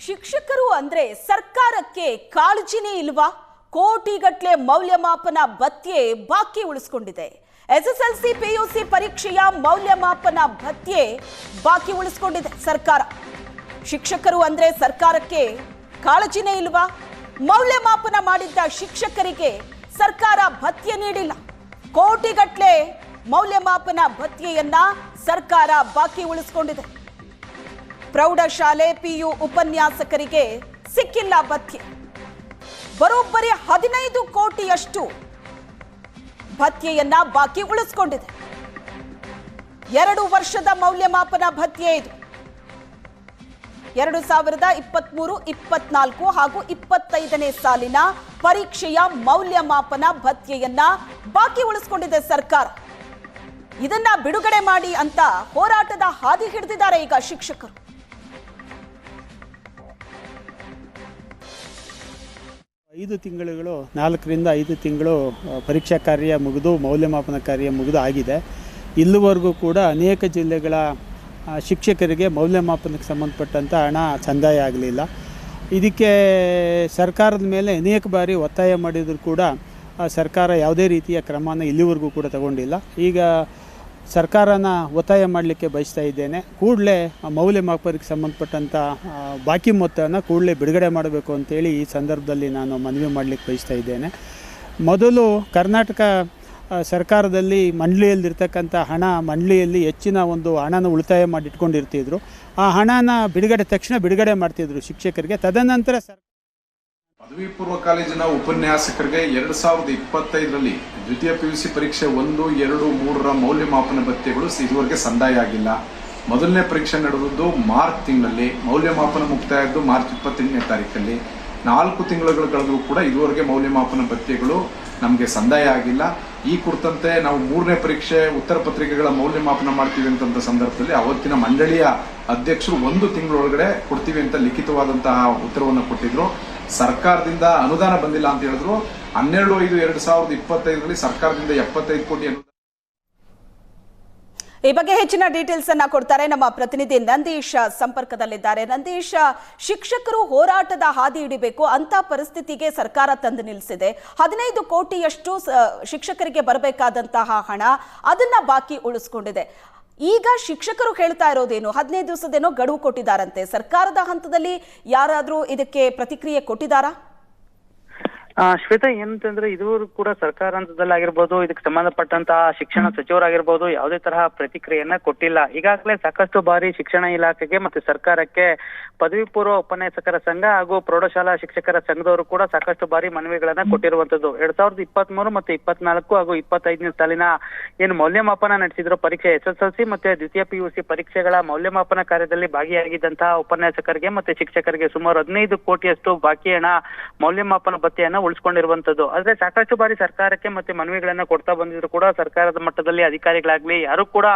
ಶಿಕ್ಷಕರು ಅಂದ್ರೆ ಸರ್ಕಾರಕ್ಕೆ ಕಾಳಜಿನೇ ಇಲ್ವಾ? ಕೋಟಿಗಟ್ಲೆ ಮೌಲ್ಯಮಾಪನ ಭತ್ಯೆ ಬಾಕಿ ಉಳಿಸ್ಕೊಂಡಿದೆ. ಎಸ್ಎಸ್ಎಲ್ಸಿ ಪಿಯುಸಿ ಪರೀಕ್ಷೆಯ ಮೌಲ್ಯಮಾಪನ ಭತ್ಯೆ ಬಾಕಿ ಉಳಿಸ್ಕೊಂಡಿದೆ ಸರ್ಕಾರ. ಶಿಕ್ಷಕರು ಅಂದ್ರೆ ಸರ್ಕಾರಕ್ಕೆ ಕಾಳಜಿನೇ ಇಲ್ವಾ? ಮೌಲ್ಯಮಾಪನ ಮಾಡಿದ್ದ ಶಿಕ್ಷಕರಿಗೆ ಸರ್ಕಾರ ಭತ್ಯೆ ನೀಡಿಲ್ಲ. ಕೋಟಿಗಟ್ಲೆ ಮೌಲ್ಯಮಾಪನ ಭತ್ಯೆಯನ್ನ ಸರ್ಕಾರ ಬಾಕಿ ಉಳಿಸ್ಕೊಂಡಿದೆ. ಪ್ರೌಢಶಾಲೆ ಪಿಯು ಉಪನ್ಯಾಸಕರಿಗೆ ಸಿಕ್ಕಿಲ್ಲ ಭತ್ಯೆ. ಬರೋಬ್ಬರಿ ಹದಿನೈದು ಕೋಟಿಯಷ್ಟು ಭತ್ಯೆಯನ್ನ ಬಾಕಿ ಉಳಿಸಿಕೊಂಡಿದೆ. ಎರಡು ವರ್ಷದ ಮೌಲ್ಯಮಾಪನ ಭತ್ಯೆ ಇದು. ಎರಡು ಸಾವಿರದ ಇಪ್ಪತ್ಮೂರು, ಇಪ್ಪತ್ನಾಲ್ಕು ಹಾಗೂ ಇಪ್ಪತ್ತೈದನೇ ಸಾಲಿನ ಪರೀಕ್ಷೆಯ ಮೌಲ್ಯಮಾಪನ ಭತ್ಯೆಯನ್ನ ಬಾಕಿ ಉಳಿಸಿಕೊಂಡಿದೆ ಸರ್ಕಾರ. ಇದನ್ನ ಬಿಡುಗಡೆ ಮಾಡಿ ಅಂತ ಹೋರಾಟದ ಹಾದಿ ಹಿಡಿದಿದ್ದಾರೆ ಈಗ ಶಿಕ್ಷಕರು. ಐದು ತಿಂಗಳುಗಳು, ನಾಲ್ಕರಿಂದ ಐದು ತಿಂಗಳು ಪರೀಕ್ಷಾ ಕಾರ್ಯ ಮುಗಿದು, ಮೌಲ್ಯಮಾಪನ ಕಾರ್ಯ ಮುಗಿದು ಆಗಿದೆ. ಇಲ್ಲಿವರೆಗೂ ಕೂಡ ಅನೇಕ ಜಿಲ್ಲೆಗಳ ಶಿಕ್ಷಕರಿಗೆ ಮೌಲ್ಯಮಾಪನಕ್ಕೆ ಸಂಬಂಧಪಟ್ಟಂಥ ಹಣ ಸಂದಾಯ ಆಗಲಿಲ್ಲ. ಇದಕ್ಕೆ ಸರ್ಕಾರದ ಮೇಲೆ ಅನೇಕ ಬಾರಿ ಒತ್ತಾಯ ಮಾಡಿದರೂ ಕೂಡ ಸರ್ಕಾರ ಯಾವುದೇ ರೀತಿಯ ಕ್ರಮನ ಇಲ್ಲಿವರೆಗೂ ಕೂಡ ತಗೊಂಡಿಲ್ಲ. ಈಗ ಸರ್ಕಾರನ ಒತ್ತಾಯ ಮಾಡಲಿಕ್ಕೆ ಬಯಸ್ತಾ ಇದ್ದೇನೆ. ಕೂಡಲೇ ಮೌಲ್ಯಮಾಪನಕ್ಕೆ ಸಂಬಂಧಪಟ್ಟಂಥ ಬಾಕಿ ಮೊತ್ತನ ಕೂಡಲೇ ಬಿಡುಗಡೆ ಮಾಡಬೇಕು ಅಂತೇಳಿ ಈ ಸಂದರ್ಭದಲ್ಲಿ ನಾನು ಮನವಿ ಮಾಡಲಿಕ್ಕೆ ಬಯಸ್ತಾ ಇದ್ದೇನೆ. ಮೊದಲು ಕರ್ನಾಟಕ ಸರ್ಕಾರದಲ್ಲಿ ಮಂಡಳಿಯಲ್ಲಿರ್ತಕ್ಕಂಥ ಹಣ ಮಂಡಳಿಯಲ್ಲಿ ಹೆಚ್ಚಿನ ಒಂದು ಹಣನ ಉಳಿತಾಯ ಮಾಡಿ ಇಟ್ಕೊಂಡಿರ್ತಿದ್ರು ಆ ಹಣನ ಬಿಡುಗಡೆ ತಕ್ಷಣ ಬಿಡುಗಡೆ ಮಾಡ್ತಿದ್ರು ಶಿಕ್ಷಕರಿಗೆ. ತದನಂತರ ಸರ್ ಪದವಿ ಪೂರ್ವ ಕಾಲೇಜಿನ ಉಪನ್ಯಾಸಕರಿಗೆ ಎರಡ್ ಸಾವಿರದ ಇಪ್ಪತ್ತೈದರಲ್ಲಿ ದ್ವಿತೀಯ ಪಿಯುಸಿ ಪರೀಕ್ಷೆ ಒಂದು, ಎರಡು, ಮೂರರ ಮೌಲ್ಯಮಾಪನ ಭತ್ಯೆಗಳು ಇದುವರೆಗೆ ಸಂದಾಯ ಆಗಿಲ್ಲ ಮೊದಲನೇ ಪರೀಕ್ಷೆ ನಡೆದದ್ದು ಮಾರ್ಚ್ ತಿಂಗಳಲ್ಲಿ, ಮೌಲ್ಯಮಾಪನ ಮುಕ್ತಾಯದ್ದು ಮಾರ್ಚ್ ಇಪ್ಪತ್ತೆಂಟನೇ ತಾರೀಕಲ್ಲಿ. ನಾಲ್ಕು ತಿಂಗಳುಗಳು ಕಳೆದರೂ ಕೂಡ ಇದುವರೆಗೆ ಮೌಲ್ಯಮಾಪನ ಭತ್ಯೆಗಳು ನಮಗೆ ಸಂದಾಯ ಆಗಿಲ್ಲ ಈ ಕುರಿತಂತೆ ನಾವು ಮೂರನೇ ಪರೀಕ್ಷೆ ಉತ್ತರ ಪತ್ರಿಕೆಗಳ ಮೌಲ್ಯಮಾಪನ ಮಾಡ್ತೀವಿ ಅಂತ ಸಂದರ್ಭದಲ್ಲಿ ಅವತ್ತಿನ ಮಂಡಳಿಯ ಅಧ್ಯಕ್ಷರು ಒಂದು ತಿಂಗಳೊಳಗಡೆ ಕೊಡ್ತೀವಿ ಅಂತ ಲಿಖಿತವಾದಂತಹ ಉತ್ತರವನ್ನು ಕೊಟ್ಟಿದ್ರು. ಸರ್ಕಾರದಿಂದ ಅನುದಾನ ಬಂದಿಲ್ಲ ಅಂತ ಹೇಳಿದ್ರು. ಹನ್ನೆರಡು, ಐದು, ಎರಡ್ ಸಾವಿರದ ಇಪ್ಪತ್ತೈದರಲ್ಲಿ ಸರ್ಕಾರದಿಂದ ಎಪ್ಪತ್ತೈದು ಕೋಟಿ ಈ ಬಗ್ಗೆ ಹೆಚ್ಚಿನ ಡೀಟೇಲ್ಸ್ ಅನ್ನ ಕೊಡ್ತಾರೆ ನಮ್ಮ ಪ್ರತಿನಿಧಿ ನಂದೀಶ್ ಸಂಪರ್ಕದಲ್ಲಿದ್ದಾರೆ. ನಂದೀಶ್, ಶಿಕ್ಷಕರು ಹೋರಾಟದ ಹಾದಿ ಹಿಡಿಬೇಕು, ಅಂತ ಪರಿಸ್ಥಿತಿಗೆ ಸರ್ಕಾರ ತಂದು ನಿಲ್ಲಿಸಿದೆ. ಹದಿನೈದು ಕೋಟಿಯಷ್ಟು ಶಿಕ್ಷಕರಿಗೆ ಬರಬೇಕಾದಂತಹ ಹಣ ಅದನ್ನ ಬಾಕಿ ಉಳಿಸ್ಕೊಂಡಿದೆ. ಈಗ ಶಿಕ್ಷಕರು ಹೇಳ್ತಾ ಇರೋದೇನು? ಹದಿನೈದು ದಿವಸದೇನೋ ಗಡುವು ಕೊಟ್ಟಿದ್ದಾರಂತೆ. ಸರ್ಕಾರದ ಹಂತದಲ್ಲಿ ಯಾರಾದರೂ ಇದಕ್ಕೆ ಪ್ರತಿಕ್ರಿಯೆ ಕೊಟ್ಟಿದ್ದಾರಾ? ಶ್ವೇತಾ ಏನಂತಂದ್ರೆ ಇದುವರೆಗೂ ಕೂಡ ಸರ್ಕಾರ ಹಂತದಲ್ಲಾಗಿರ್ಬೋದು ಇದಕ್ಕೆ ಸಂಬಂಧಪಟ್ಟಂತಹ ಶಿಕ್ಷಣ ಸಚಿವರಾಗಿರ್ಬೋದು ಯಾವುದೇ ತರಹ ಪ್ರತಿಕ್ರಿಯೆಯನ್ನ ಕೊಟ್ಟಿಲ್ಲ. ಈಗಾಗಲೇ ಸಾಕಷ್ಟು ಬಾರಿ ಶಿಕ್ಷಣ ಇಲಾಖೆಗೆ ಮತ್ತೆ ಸರ್ಕಾರಕ್ಕೆ ಪದವಿ ಪೂರ್ವ ಉಪನ್ಯಾಸಕರ ಸಂಘ ಹಾಗೂ ಪ್ರೌಢಶಾಲಾ ಶಿಕ್ಷಕರ ಸಂಘದವರು ಕೂಡ ಸಾಕಷ್ಟು ಬಾರಿ ಮನವಿಗಳನ್ನ ಕೊಟ್ಟಿರುವಂತದ್ದು. ಎರಡ್ ಸಾವಿರದ ಇಪ್ಪತ್ತ್ ಮೂರು ಮತ್ತೆ ಇಪ್ಪತ್ನಾಲ್ಕು ಹಾಗೂ ಇಪ್ಪತ್ತೈದನೇ ಸಾಲಿನ ಏನು ಮೌಲ್ಯಮಾಪನ ನಡೆಸಿದ್ರು ಪರೀಕ್ಷೆ ಎಸ್ ಎಸ್ ಎಲ್ ಸಿ ಮತ್ತೆ ದ್ವಿತೀಯ ಪಿಯುಸಿ ಪರೀಕ್ಷೆಗಳ ಮೌಲ್ಯಮಾಪನ ಕಾರ್ಯದಲ್ಲಿ ಭಾಗಿಯಾಗಿದ್ದಂತಹ ಉಪನ್ಯಾಸಕರಿಗೆ ಮತ್ತೆ ಶಿಕ್ಷಕರಿಗೆ ಸುಮಾರು ಹದಿನೈದು ಕೋಟಿಯಷ್ಟು ಬಾಕಿ ಹಣ ಮೌಲ್ಯಮಾಪನ ಭತ್ಯೆಯನ್ನ ಉಳಿಸ್ಕೊಂಡಿರುವಂತದ್ದು. ಆದ್ರೆ ಸಾಕಷ್ಟು ಬಾರಿ ಸರ್ಕಾರಕ್ಕೆ ಮತ್ತೆ ಮನವಿಗಳನ್ನ ಕೊಡ್ತಾ ಬಂದಿದ್ರು ಕೂಡ ಸರ್ಕಾರದ ಮಟ್ಟದಲ್ಲಿ ಅಧಿಕಾರಿಗಳಾಗ್ಲಿ, ಯಾರು ಕೂಡ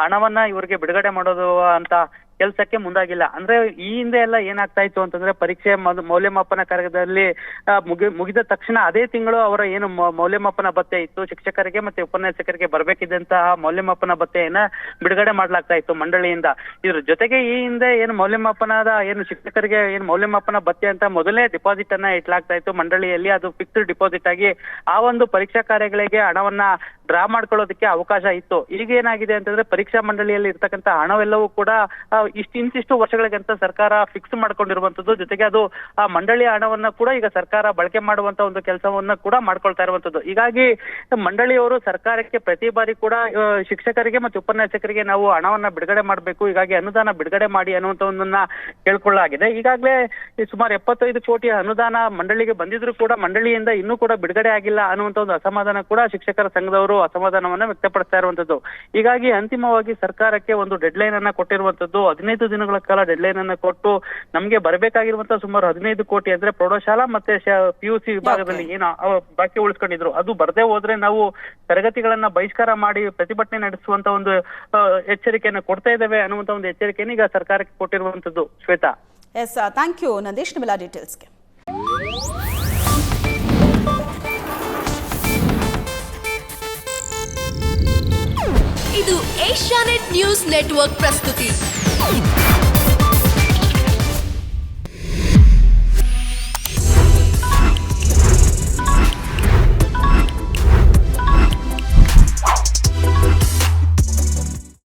ಹಣವನ್ನ ಇವರಿಗೆ ಬಿಡುಗಡೆ ಮಾಡೋದು ಅಂತ ಕೆಲಸಕ್ಕೆ ಮುಂದಾಗಿಲ್ಲ. ಅಂದ್ರೆ ಈ ಹಿಂದೆ ಎಲ್ಲ ಏನಾಗ್ತಾ ಇತ್ತು ಅಂತಂದ್ರೆ ಪರೀಕ್ಷೆ ಮೌಲ್ಯಮಾಪನ ಕಾರ್ಯದಲ್ಲಿ ಮುಗಿದ ತಕ್ಷಣ ಅದೇ ತಿಂಗಳು ಅವರ ಏನು ಮೌಲ್ಯಮಾಪನ ಭತ್ತೆ ಇತ್ತು. ಶಿಕ್ಷಕರಿಗೆ ಮತ್ತೆ ಉಪನ್ಯಾಸಕರಿಗೆ ಬರಬೇಕಿದ್ದಂತಹ ಮೌಲ್ಯಮಾಪನ ಭತ್ತೆಯನ್ನ ಬಿಡುಗಡೆ ಮಾಡ್ಲಾಗ್ತಾ ಇತ್ತು ಮಂಡಳಿಯಿಂದ. ಇದ್ರ ಜೊತೆಗೆ ಈ ಹಿಂದೆ ಏನು ಮೌಲ್ಯಮಾಪನದ, ಏನು ಶಿಕ್ಷಕರಿಗೆ ಏನು ಮೌಲ್ಯಮಾಪನ ಭತ್ತೆ ಅಂತ ಮೊದಲೇ ಡಿಪಾಸಿಟ್ ಅನ್ನ ಇಟ್ಲಾಗ್ತಾ ಇತ್ತು ಮಂಡಳಿಯಲ್ಲಿ. ಅದು ಫಿಕ್ಸ್ಡ್ ಡಿಪಾಸಿಟ್ ಆಗಿ ಆ ಒಂದು ಪರೀಕ್ಷಾ ಕಾರ್ಯಗಳಿಗೆ ಹಣವನ್ನ ಡ್ರಾ ಮಾಡ್ಕೊಳ್ಳೋದಕ್ಕೆ ಅವಕಾಶ ಇತ್ತು. ಈಗ ಏನಾಗಿದೆ ಅಂತಂದ್ರೆ ಪರೀಕ್ಷಾ ಮಂಡಳಿಯಲ್ಲಿ ಇರ್ತಕ್ಕಂಥ ಹಣವೆಲ್ಲವೂ ಕೂಡ ಇಷ್ಟು ಇಂತಿಷ್ಟು ವರ್ಷಗಳಿಗಂತ ಸರ್ಕಾರ ಫಿಕ್ಸ್ ಮಾಡ್ಕೊಂಡಿರುವಂತದ್ದು. ಜೊತೆಗೆ ಅದು ಆ ಮಂಡಳಿಯ ಹಣವನ್ನ ಕೂಡ ಈಗ ಸರ್ಕಾರ ಬಳಕೆ ಮಾಡುವಂತ ಒಂದು ಕೆಲಸವನ್ನ ಕೂಡ ಮಾಡ್ಕೊಳ್ತಾ ಇರುವಂತದ್ದು. ಹೀಗಾಗಿ ಮಂಡಳಿಯವರು ಸರ್ಕಾರಕ್ಕೆ ಪ್ರತಿ ಬಾರಿ ಕೂಡ ಶಿಕ್ಷಕರಿಗೆ ಮತ್ತು ಉಪನ್ಯಾಸಕರಿಗೆ ನಾವು ಹಣವನ್ನ ಬಿಡುಗಡೆ ಮಾಡಬೇಕು. ಹೀಗಾಗಿ ಅನುದಾನ ಬಿಡುಗಡೆ ಮಾಡಿ ಅನ್ನುವಂತ ಒಂದನ್ನ ಕೇಳ್ಕೊಳ್ಳಲಾಗಿದೆ. ಈಗಾಗಲೇ ಸುಮಾರು ಎಪ್ಪತ್ತೈದು ಕೋಟಿ ಅನುದಾನ ಮಂಡಳಿಗೆ ಬಂದಿದ್ರು ಕೂಡ ಮಂಡಳಿಯಿಂದ ಇನ್ನೂ ಕೂಡ ಬಿಡುಗಡೆ ಆಗಿಲ್ಲ ಅನ್ನುವಂತ ಒಂದು ಅಸಮಾಧಾನ ಕೂಡ ಶಿಕ್ಷಕರ ಸಂಘದವರು ಅಸಮಾಧಾನವನ್ನ ವ್ಯಕ್ತಪಡಿಸ್ತಾ ಇರುವಂತದ್ದು. ಹೀಗಾಗಿ ಅಂತಿಮವಾಗಿ ಸರ್ಕಾರಕ್ಕೆ ಒಂದು ಡೆಡ್ ಲೈನ್ ಅನ್ನ ಕೊಟ್ಟಿರುವಂತದ್ದು. ಹದಿನೈದು ದಿನಗಳ ಕಾಲ ಡೆಡ್ ಲೈನ್ ಅನ್ನ ಕೊಟ್ಟು ನಮಗೆ ಬರಬೇಕಾಗಿರುವಂತಹ ಸುಮಾರು ಹದಿನೈದು ಕೋಟಿ ಅಂದ್ರೆ ಪ್ರೌಢಶಾಲಾ ಮತ್ತೆ ಸಿ ವಿಭಾಗದಲ್ಲಿ ಏನು ಬಾಕಿ ಉಳಿಸ್ಕೊಂಡಿದ್ರು. ಅದು ಬರದೇ ಹೋದ್ರೆ ನಾವು ತರಗತಿಗಳನ್ನ ಬಹಿಷ್ಕಾರ ಮಾಡಿ ಪ್ರತಿಭಟನೆ ನಡೆಸುವಂತ ಒಂದು ಎಚ್ಚರಿಕೆಯನ್ನು ಕೊಡ್ತಾ ಇದ್ದೇವೆ ಅನ್ನುವಂತ ಒಂದು ಎಚ್ಚರಿಕೆಯನ್ನು ಈಗ ಸರ್ಕಾರಕ್ಕೆ ಕೊಟ್ಟಿರುವಂತದ್ದು Shweta. Yes thank you Nandish ನಿಮ್ಮೆಲ್ಲ ಡೀಟೇಲ್ಸ್ಗೆ ಇದು ಏಷ್ಯಾನೆಟ್ ನ್ಯೂಸ್ ನೆಟ್ವರ್ಕ್ ಪ್ರಸ್ತುತಿ. Yeah.